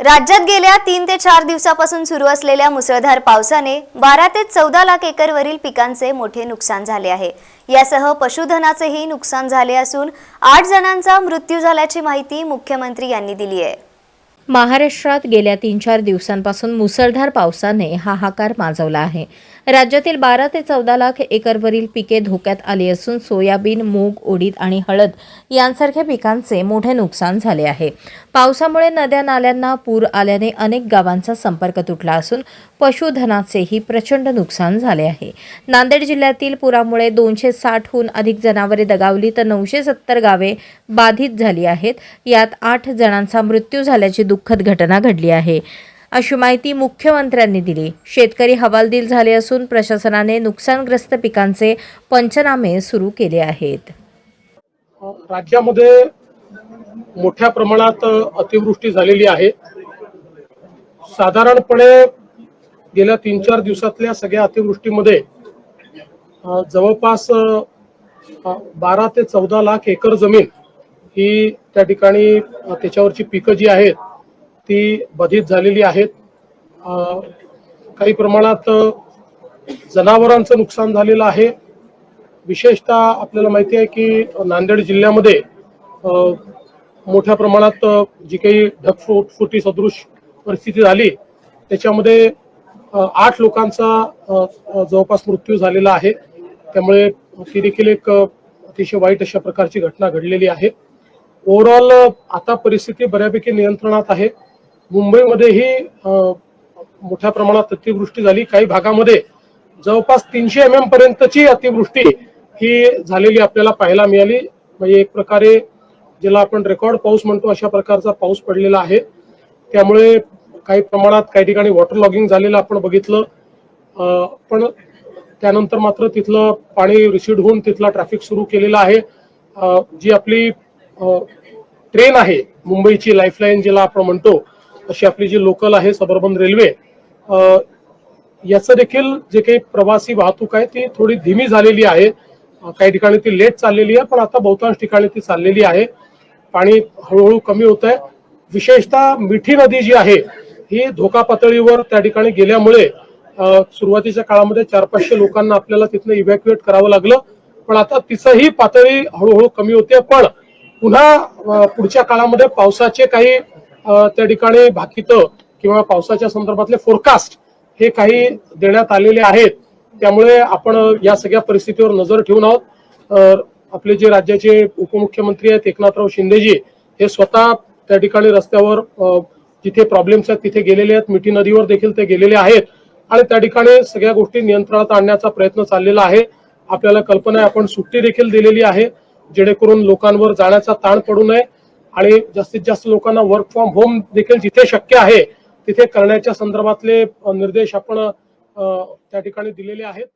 राज्यात गेल्या तीन ते चार दिवसापासून सुरू असलेल्या मुसळधार पावसाने बारा ते चौदा लाख एकरवरील पिकांचे मोठे नुकसान झाले आहे. यासह पशुधनाचेही नुकसान झाले असून आठ जणांचा मृत्यू झाल्याची माहिती मुख्यमंत्री यांनी दिली आहे. महाराष्ट्रात गेल्या तीन चार दिवसांपासून मुसळधार पावसाने हाहाकार माजवला आहे. राज्यातील बारा ते चौदा लाख एकरवरील पिके धोक्यात आली असून सोयाबीन मूग उडीद आणि हळद यांसारख्या पिकांचे मोठे नुकसान झाले आहे. पावसामुळे नद्या नाल्यांना पूर आल्याने अनेक गावांचा संपर्क तुटला असून पशुधनाचेही प्रचंड नुकसान झाले आहे. नांदेड जिल्ह्यातील पुरामुळे दोनशे साठहून अधिक जनावरे दगावली तर नऊशे सत्तर गावे बाधित झाली आहेत. यात आठ जणांचा मृत्यू झाल्याची दुःखद घटना घडली आहे. अशी माहिती मुख्यमंत्र्यांनी दिली. शेतकरी हवालदिल झाले असून प्रशासनाने नुकसानग्रस्त पिकांचे पंचनामे सुरू केले आहेत. राज्यामध्ये मोठ्या प्रमाणात अतिवृष्टी झालेली आहे. साधारणपणे गेल्या तीन चार दिवसातल्या सगळ्या अतिवृष्टीमध्ये जवळपास बारा ते चौदा लाख एकर जमीन ही त्या ठिकाणी त्याच्यावरची पिकं जी आहेत ती बाधित झालेली आहेत. काही प्रमाणात जनावरांचं नुकसान झालेलं आहे. विशेषतः आपल्याला माहिती आहे की नांदेड जिल्ह्यामध्ये मोठ्या प्रमाणात जी काही ढगफुट फुटी सदृश परिस्थिती झाली त्याच्यामध्ये आठ लोकांचा जवळपास मृत्यू झालेला आहे. त्यामुळे ती देखील एक अतिशय वाईट अशा प्रकारची घटना घडलेली आहे. ओव्हरऑल आता परिस्थिती बऱ्यापैकी नियंत्रणात आहे. मुंबईमध्येही मोठ्या प्रमाणात अतिवृष्टी झाली. काही भागामध्ये जवळपास तीनशे एम एम पर्यंतची अतिवृष्टी ही झालेली आपल्याला पाहायला मिळाली. म्हणजे एक प्रकारे ज्याला आपण रेकॉर्ड पाऊस म्हणतो अशा प्रकारचा पाऊस पडलेला आहे. त्यामुळे काही प्रमाणात काही ठिकाणी वॉटर लॉगिंग झालेलं आपण बघितलं. पण त्यानंतर मात्र तिथलं पाणी रिसीड होऊन तिथला ट्रॅफिक सुरू केलेला आहे. जी आपली ट्रेन आहे मुंबईची लाईफलाईन ज्याला आपण म्हणतो अशी आपली जी लोकल आहे सबर्बन रेल्वे याचं देखील जे काही प्रवासी वाहतूक आहे ती थोडी धीमी झालेली आहे. काही ठिकाणी ती लेट चाललेली आहे पण आता बहुतांश ठिकाणी ती चाललेली आहे. पाणी हळूहळू कमी होत आहे. विशेषतः मिठी नदी जी आहे ही धोका पातळीवर त्या ठिकाणी गेल्यामुळे सुरुवातीच्या काळामध्ये चार पाचशे लोकांना आपल्याला तिथनं इव्हॅक्युएट करावं लागलं. पण आता तिचंही पातळी हळूहळू कमी होते. पण पुन्हा पुढच्या काळामध्ये पावसाचे काही त्या ठिकाणी भाकितं किंवा पावसाच्या संदर्भातले फोरकास्ट हे काही देण्यात आलेले आहेत. त्यामुळे आपण या सगळ्या परिस्थितीवर नजर ठेवून आहोत. आपले जे राज्याचे उपमुख्यमंत्री आहेत एकनाथराव शिंदेजी हे स्वतः त्या ठिकाणी रस्त्यावर जिथे प्रॉब्लेम्स आहेत तिथे गेलेले आहेत. मिठी नदीवर देखील ते गेलेले आहेत. आणि त्या ठिकाणी सगळ्या गोष्टी नियंत्रणात आणण्याचा प्रयत्न चाललेला आहे. आपल्याला कल्पना आहे आपण सुट्टी देखील दिलेली आहे जेणेकरून लोकांवर जाण्याचा ताण पडू नये. आणि जास्तीत जास्त लोकांना वर्क फ्रॉम होम देखील जिथे शक्य आहे तिथे करण्याच्या संदर्भातले निर्देश आपण त्या ठिकाणी दिलेले आहेत.